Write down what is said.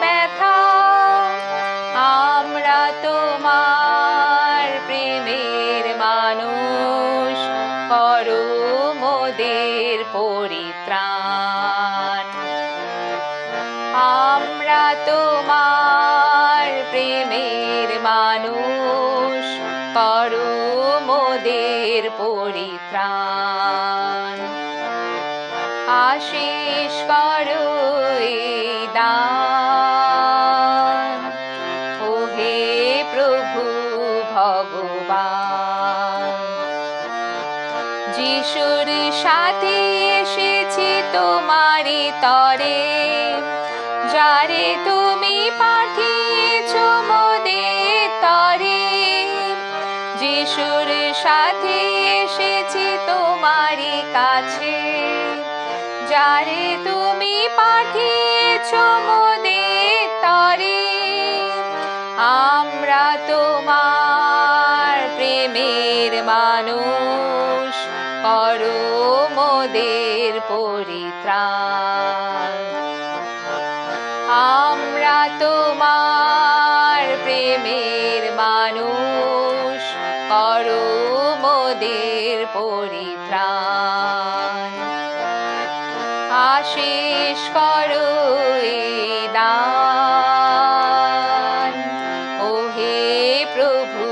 ব্যথা। আমরা তোমার প্রেমের মানুষ মোদের আমরা তোমার প্রেমের মানুষ করো মোদের পরিত্রাণ। আশিস করো দান। ও হে প্রভু ভগবান, যিশুর সাথে এসেছি তোমারি তরে, যারে তুমি পাঠিয়েছ সাথে এসেছি তোমারি কাছে। যারে তুমি পাঠিয়েছ মোদের তরে, আমরা তোমার প্রেমের মানুষ করো মোদের পরিত্রাণ। আমরা তোমার প্রেমের মানুষ করো মোদের পরিত্রাণ। আশিস করো দান। ও হে প্রভু